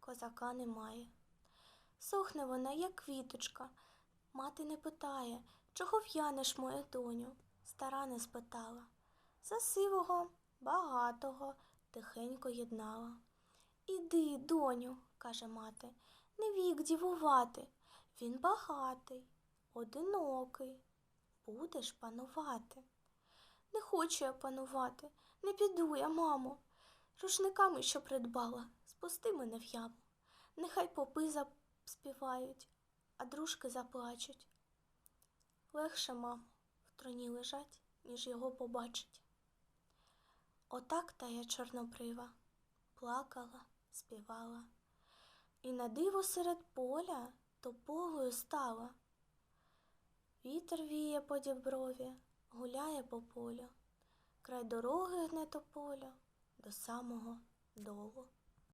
козака немає. Сохне вона, як квіточка. Мати не питає, чого в'янеш, моя доню? Стара не спитала. За сивого, багатого, тихенько єднала. Іди, доню, каже мати, не вік дівувати. Він багатий, одинокий. Будеш панувати. Не хочу я панувати, не піду я, мамо. Рушниками, що придбала, спусти мене в яму. Нехай попи заспівають, а дружки заплачуть. Легше, мамо, в троні лежать, ніж його побачить. Отак та я чорнобрива, плакала, співала, і на диво серед поля тополою стала. Вітер віє по діброві, гуляє по полю, край дороги гне тополя до самого долу.